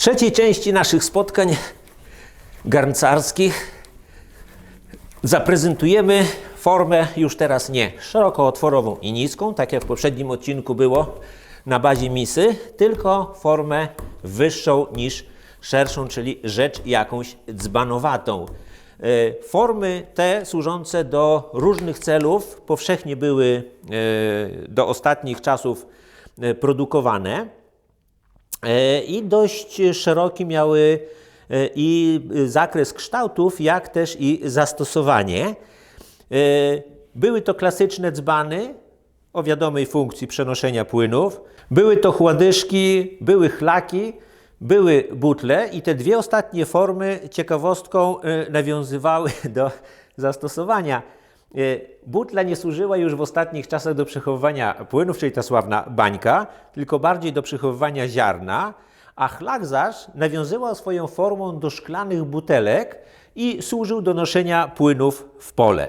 trzeciej części naszych spotkań garncarskich zaprezentujemy formę już teraz nie szerokootworową i niską, tak jak w poprzednim odcinku było na bazie misy, tylko formę wyższą niż szerszą, czyli rzecz jakąś dzbanowatą. E, Formy te służące do różnych celów powszechnie były e, do ostatnich czasów e, produkowane. E, i dość szeroki miały e, i zakres kształtów, jak też i zastosowanie. E, Były to klasyczne dzbany o wiadomej funkcji przenoszenia płynów, były to chładyszki, były chlaki, były butle i te dwie ostatnie formy ciekawostką nawiązywały do zastosowania. E, Butla nie służyła już w ostatnich czasach do przechowywania płynów, czyli ta sławna bańka, tylko bardziej do przechowywania ziarna, a chlak zaś nawiązywał swoją formą do szklanych butelek i służył do noszenia płynów w pole.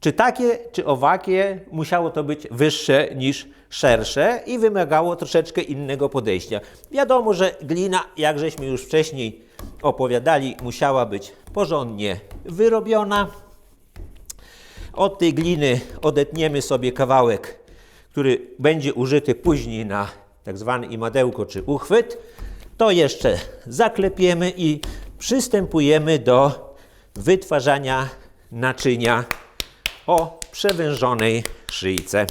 Czy takie, czy owakie musiało to być wyższe niż szersze i wymagało troszeczkę innego podejścia. Wiadomo, że glina, jak żeśmy już wcześniej opowiadali, musiała być porządnie wyrobiona. Od tej gliny odetniemy sobie kawałek, który będzie użyty później na tak zwany imadełko czy uchwyt. To jeszcze zaklepiemy i przystępujemy do wytwarzania naczynia o przewężonej szyjce.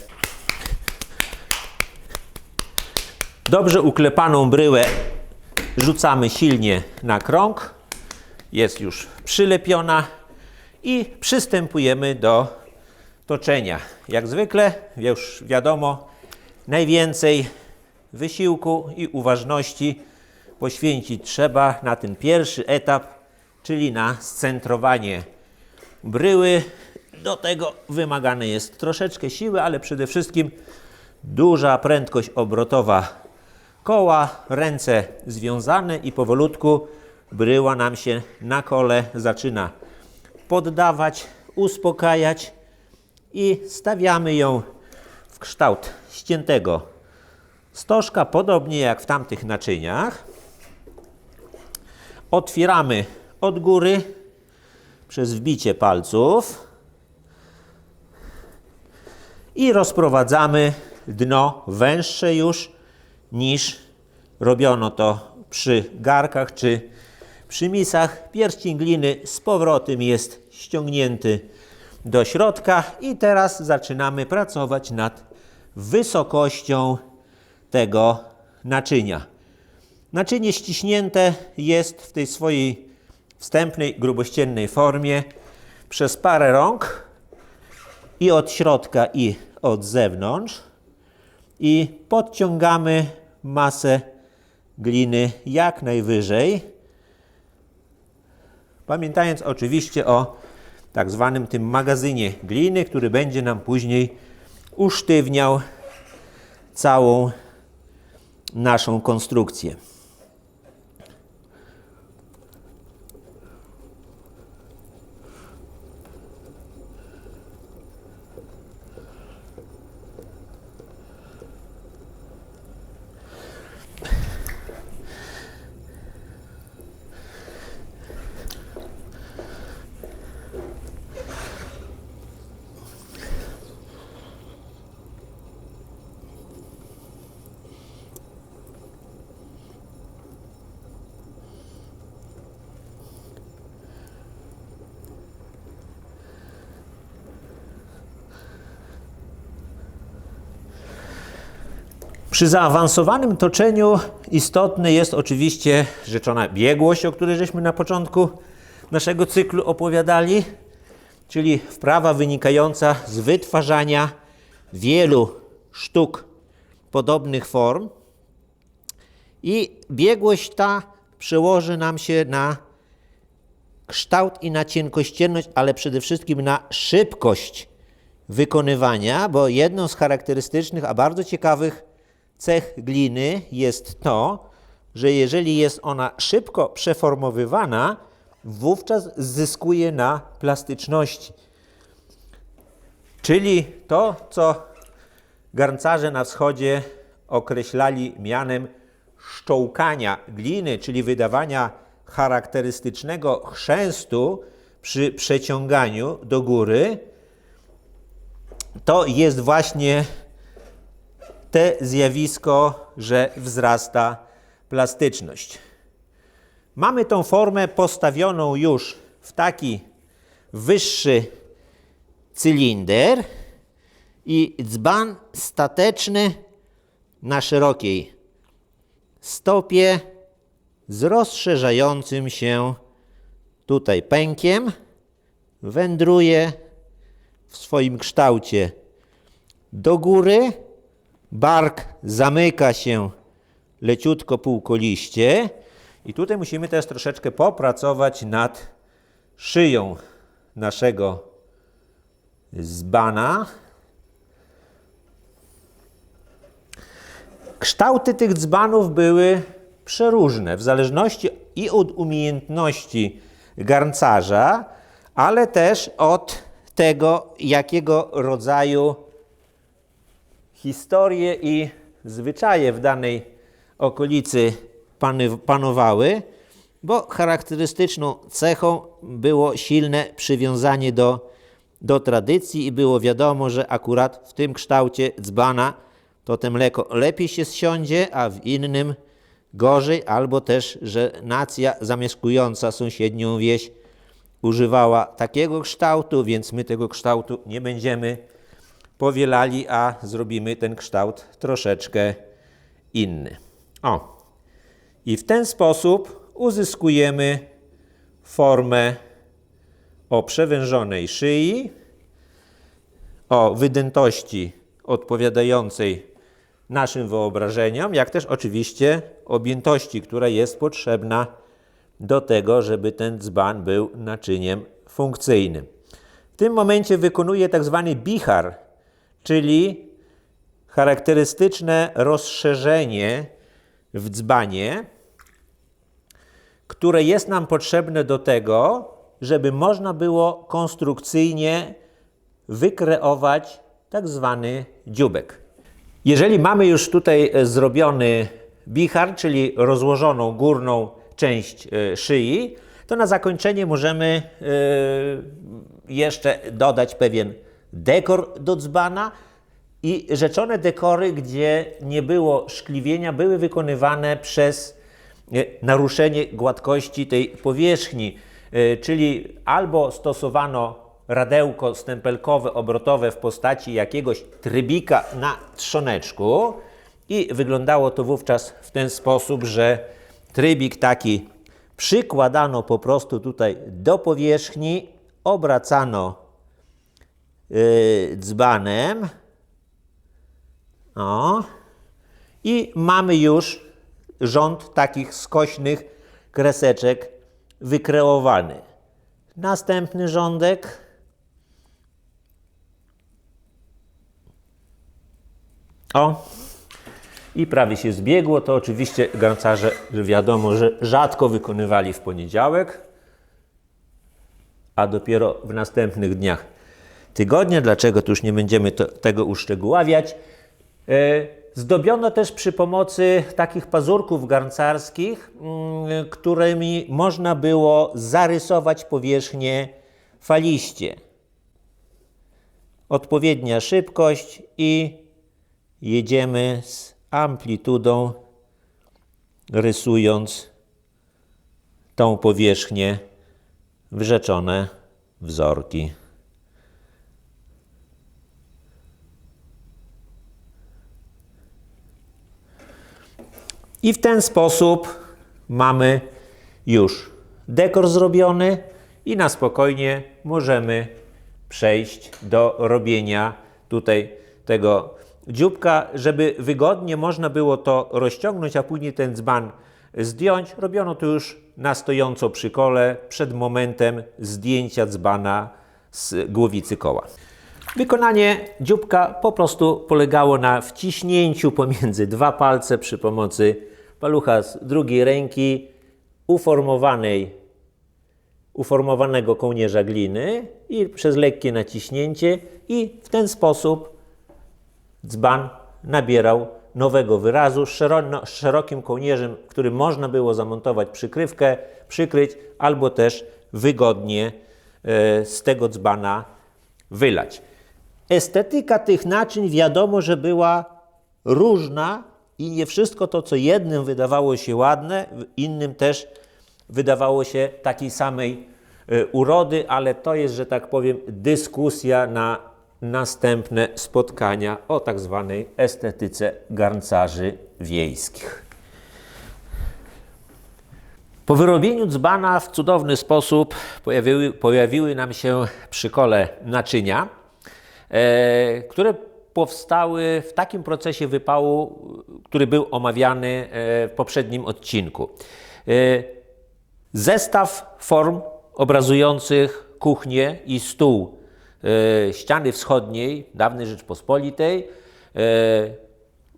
Dobrze uklepaną bryłę rzucamy silnie na krąg. Jest już przylepiona i przystępujemy do toczenia. Jak zwykle, już wiadomo, najwięcej wysiłku i uważności poświęcić trzeba na ten pierwszy etap, czyli na scentrowanie bryły. Do tego wymagane jest troszeczkę siły, ale przede wszystkim duża prędkość obrotowa koła, ręce związane i powolutku bryła nam się na kole zaczyna poddawać, uspokajać i stawiamy ją w kształt ściętego stożka, podobnie jak w tamtych naczyniach. Otwieramy od góry przez wbicie palców i rozprowadzamy dno węższe już niż robiono to przy garkach czy przy misach. Pierścień gliny z powrotem jest ściągnięty do środka i teraz zaczynamy pracować nad wysokością tego naczynia. Naczynie ściśnięte jest w tej swojej wstępnej, grubościennej formie przez parę rąk i od środka i od zewnątrz i podciągamy masę gliny jak najwyżej, pamiętając oczywiście o tak zwanym tym magazynie gliny, który będzie nam później usztywniał całą naszą konstrukcję. Przy zaawansowanym toczeniu istotne jest oczywiście rzeczona biegłość, o której żeśmy na początku naszego cyklu opowiadali, czyli wprawa wynikająca z wytwarzania wielu sztuk podobnych form. I biegłość ta przełoży nam się na kształt i na cienkościenność, ale przede wszystkim na szybkość wykonywania, bo jedną z charakterystycznych, a bardzo ciekawych cech gliny jest to, że jeżeli jest ona szybko przeformowywana, wówczas zyskuje na plastyczności. Czyli to, co garncarze na wschodzie określali mianem szczołkania gliny, czyli wydawania charakterystycznego chrzęstu przy przeciąganiu do góry, to jest właśnie te zjawisko, że wzrasta plastyczność. Mamy tą formę postawioną już w taki wyższy cylinder i dzban stateczny na szerokiej stopie z rozszerzającym się tutaj pękiem wędruje w swoim kształcie do góry. Bark zamyka się leciutko półkoliście i tutaj musimy też troszeczkę popracować nad szyją naszego zbana. Kształty tych dzbanów były przeróżne, w zależności i od umiejętności garncarza, ale też od tego, jakiego rodzaju historie i zwyczaje w danej okolicy panowały, bo charakterystyczną cechą było silne przywiązanie do, do tradycji i było wiadomo, że akurat w tym kształcie dzbana to te mleko lepiej się zsiądzie, a w innym gorzej, albo też, że nacja zamieszkująca sąsiednią wieś używała takiego kształtu, więc my tego kształtu nie będziemy powielali, a zrobimy ten kształt troszeczkę inny. O, i w ten sposób uzyskujemy formę o przewężonej szyi, o wydętości odpowiadającej naszym wyobrażeniom, jak też oczywiście objętości, która jest potrzebna do tego, żeby ten dzban był naczyniem funkcyjnym. W tym momencie wykonuje tak zwany bichar, czyli charakterystyczne rozszerzenie w dzbanie, które jest nam potrzebne do tego, żeby można było konstrukcyjnie wykreować tak zwany dziubek. Jeżeli mamy już tutaj e, zrobiony bichar, czyli rozłożoną górną część e, szyi, to na zakończenie możemy e, jeszcze dodać pewien dekor do dzbana i rzeczone dekory, gdzie nie było szkliwienia, były wykonywane przez naruszenie gładkości tej powierzchni, czyli albo stosowano radełko stempelkowe, obrotowe w postaci jakiegoś trybika na trzoneczku i wyglądało to wówczas w ten sposób, że trybik taki przykładano po prostu tutaj do powierzchni, obracano yy, dzbanem. O, i mamy już rząd takich skośnych kreseczek wykreowany. Następny rządek. O, i prawie się zbiegło. To oczywiście garncarze, wiadomo, że rzadko wykonywali w poniedziałek, a dopiero w następnych dniach tygodnia. Dlaczego? To już nie będziemy to, tego uszczegóławiać. E, zdobiono też przy pomocy takich pazurków garncarskich, mm, którymi można było zarysować powierzchnię faliście. Odpowiednia szybkość i jedziemy z amplitudą, rysując tą powierzchnię w rzeczone wzorki. I w ten sposób mamy już dekor zrobiony i na spokojnie możemy przejść do robienia tutaj tego dzióbka, żeby wygodnie można było to rozciągnąć, a później ten dzban zdjąć. Robiono to już na stojąco przy kole przed momentem zdjęcia dzbana z głowicy koła. Wykonanie dzióbka po prostu polegało na wciśnięciu pomiędzy dwa palce przy pomocy palucha z drugiej ręki uformowanej, uformowanego kołnierza gliny i przez lekkie naciśnięcie i w ten sposób dzban nabierał nowego wyrazu z szero- z szerokim kołnierzem, którym można było zamontować przykrywkę, przykryć albo też wygodnie e, z tego dzbana wylać. Estetyka tych naczyń wiadomo, że była różna i nie wszystko to, co jednym wydawało się ładne, innym też wydawało się takiej samej e, urody, ale to jest, że tak powiem, dyskusja na następne spotkania o tak zwanej estetyce garncarzy wiejskich. Po wyrobieniu dzbana w cudowny sposób pojawiły, pojawiły nam się przy kole naczynia, które powstały w takim procesie wypału, który był omawiany e, w poprzednim odcinku. E, Zestaw form obrazujących kuchnię i stół e, ściany wschodniej dawnej Rzeczpospolitej, e,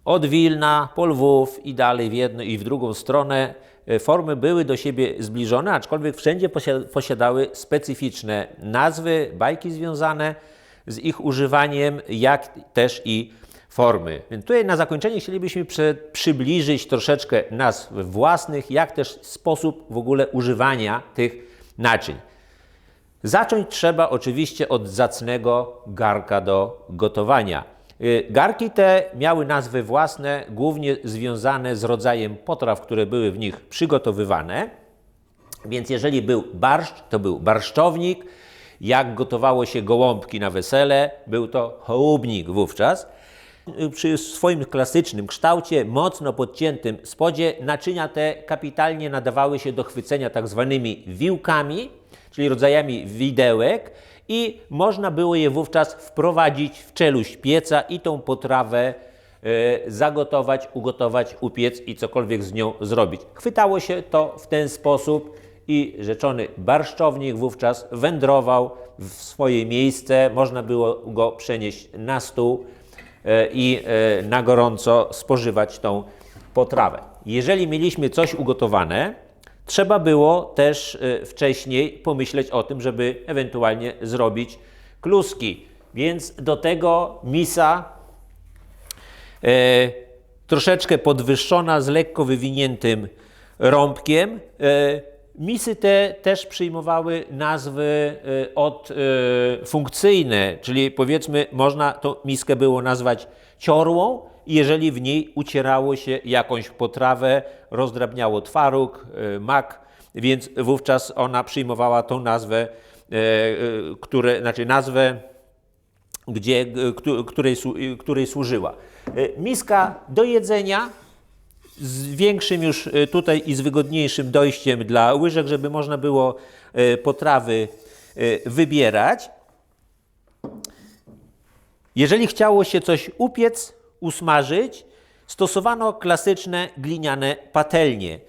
od Wilna, po Lwów i dalej w jedną i w drugą stronę. e, Formy były do siebie zbliżone, aczkolwiek wszędzie posia- posiadały specyficzne nazwy, bajki związane z ich używaniem, jak też i formy. Więc tutaj na zakończenie chcielibyśmy przybliżyć troszeczkę nazw własnych, jak też sposób w ogóle używania tych naczyń. Zacząć trzeba oczywiście od zacnego garka do gotowania. Y, Garki te miały nazwy własne, głównie związane z rodzajem potraw, które były w nich przygotowywane. Więc jeżeli był barszcz, to był barszczownik. Jak gotowało się gołąbki na wesele, był to chołubnik wówczas. Przy swoim klasycznym kształcie, mocno podciętym spodzie, naczynia te kapitalnie nadawały się do chwycenia tak zwanymi wiłkami, czyli rodzajami widełek i można było je wówczas wprowadzić w czeluść pieca i tą potrawę e, zagotować, ugotować, upiec i cokolwiek z nią zrobić. Chwytało się to w ten sposób i rzeczony barszczownik wówczas wędrował w swoje miejsce, można było go przenieść na stół e, i e, na gorąco spożywać tą potrawę. Jeżeli mieliśmy coś ugotowane, trzeba było też e, wcześniej pomyśleć o tym, żeby ewentualnie zrobić kluski. Więc do tego misa troszeczkę podwyższona z lekko wywiniętym rąbkiem. Misy te też przyjmowały nazwy e, od e, funkcyjne, czyli powiedzmy można tą miskę było nazwać ciorłą, jeżeli w niej ucierało się jakąś potrawę, rozdrabniało twaróg, e, mak, więc wówczas ona przyjmowała tą nazwę, które, znaczy nazwę gdzie, której, której służyła. Miska do jedzenia z większym już e, tutaj i z wygodniejszym dojściem dla łyżek, żeby można było e, potrawy e, wybierać. Jeżeli chciało się coś upiec, usmażyć, stosowano klasyczne gliniane patelnie.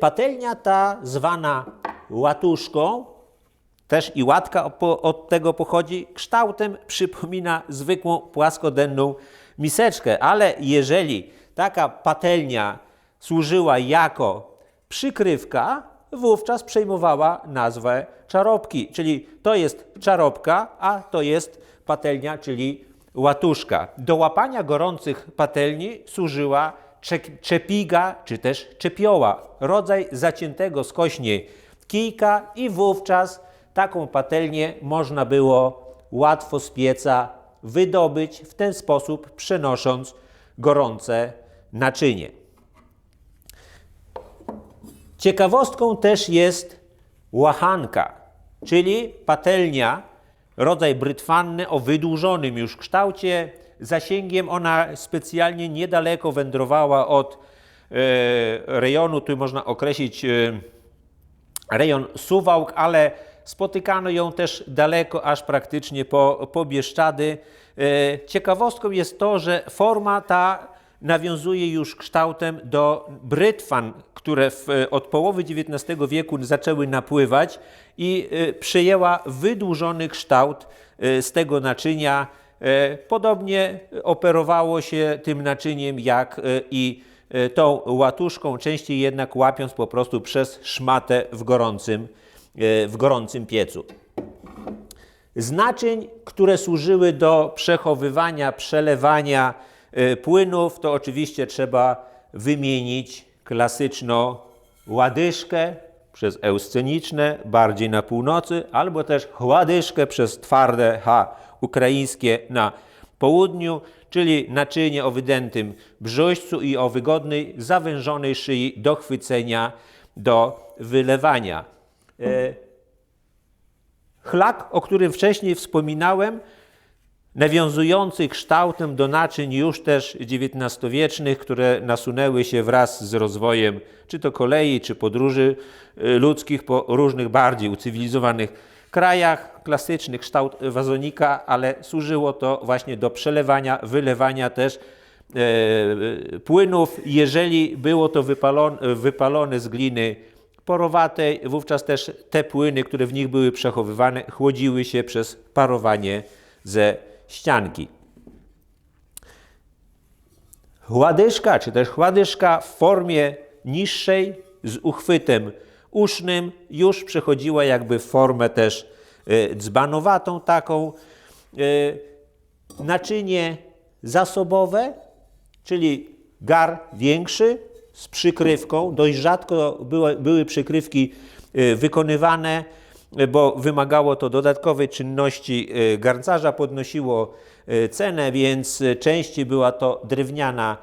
Patelnia ta zwana łatuszką, też i łatka od tego pochodzi, kształtem przypomina zwykłą płaskodenną miseczkę, ale jeżeli taka patelnia służyła jako przykrywka, wówczas przejmowała nazwę czarobki, czyli to jest czarobka, a to jest patelnia, czyli łatuszka. Do łapania gorących patelni służyła czepiga czy też czepioła, rodzaj zaciętego skośnie kijka i wówczas taką patelnię można było łatwo z pieca wydobyć, w ten sposób przenosząc gorące naczynie. Ciekawostką też jest łachanka, czyli patelnia, rodzaj brytwanny o wydłużonym już kształcie. Zasięgiem ona specjalnie niedaleko wędrowała od e, rejonu, tu można określić e, rejon Suwałk, ale spotykano ją też daleko, aż praktycznie po, po Bieszczady. E, Ciekawostką jest to, że forma ta nawiązuje już kształtem do brytwan, które w, od połowy XIX wieku zaczęły napływać i e, przyjęła wydłużony kształt e, z tego naczynia. E, Podobnie operowało się tym naczyniem jak e, i e, tą łatuszką, częściej jednak łapiąc po prostu przez szmatę w gorącym, e, w gorącym piecu. Z naczyń, które służyły do przechowywania, przelewania e, płynów, to oczywiście trzeba wymienić klasyczną ładyżkę przez eusceniczne, bardziej na północy, albo też chładyżkę przez twarde H ukraińskie na południu, czyli naczynie o wydętym brzuźcu i o wygodnej, zawężonej szyi do chwycenia, do wylewania. E, Chlak, o którym wcześniej wspominałem, nawiązujący kształtem do naczyń już też XIX-wiecznych, które nasunęły się wraz z rozwojem czy to kolei, czy podróży y, ludzkich po różnych bardziej ucywilizowanych krajach. Klasyczny kształt wazonika, ale służyło to właśnie do przelewania, wylewania też e, płynów. Jeżeli było to wypalone, wypalone z gliny porowatej, wówczas też te płyny, które w nich były przechowywane, chłodziły się przez parowanie ze ścianki. Ładyżka, czy też chładyżka w formie niższej z uchwytem usznym już przechodziła jakby w formę też e, dzbanowatą taką. E, Naczynie zasobowe, czyli gar większy z przykrywką. Dość rzadko były, były przykrywki e, wykonywane, bo wymagało to dodatkowej czynności e, garncarza, podnosiło e, cenę, więc e, częściej była to drewniana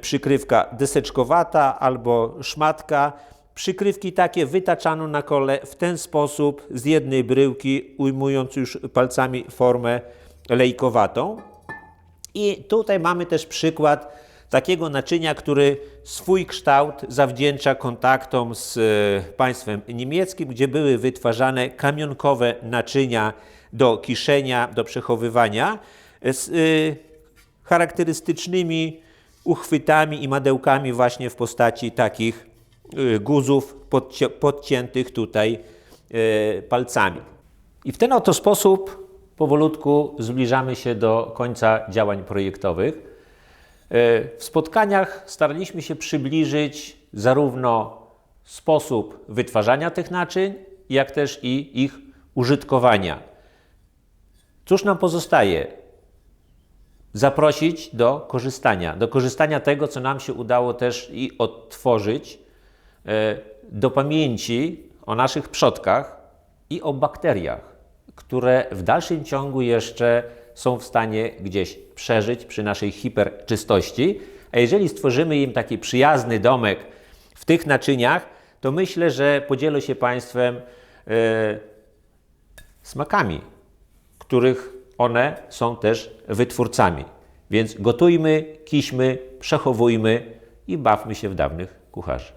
przykrywka deseczkowata albo szmatka. Przykrywki takie wytaczano na kole w ten sposób z jednej bryłki, ujmując już palcami formę lejkowatą. I tutaj mamy też przykład takiego naczynia, który swój kształt zawdzięcza kontaktom z e, państwem niemieckim, gdzie były wytwarzane kamionkowe naczynia do kiszenia, do przechowywania z e, charakterystycznymi uchwytami i madełkami właśnie w postaci takich e, guzów podcie- podciętych tutaj e, palcami. I w ten oto sposób powolutku zbliżamy się do końca działań projektowych. E, W spotkaniach staraliśmy się przybliżyć zarówno sposób wytwarzania tych naczyń, jak też i ich użytkowania. Cóż nam pozostaje? Zaprosić do korzystania, do korzystania tego, co nam się udało też i odtworzyć, e, do pamięci o naszych przodkach i o bakteriach, które w dalszym ciągu jeszcze są w stanie gdzieś przeżyć przy naszej hiperczystości. A jeżeli stworzymy im taki przyjazny domek w tych naczyniach, to myślę, że podzielę się Państwem e, smakami, których one są też wytwórcami. Więc gotujmy, kiśmy, przechowujmy i bawmy się w dawnych kucharzy.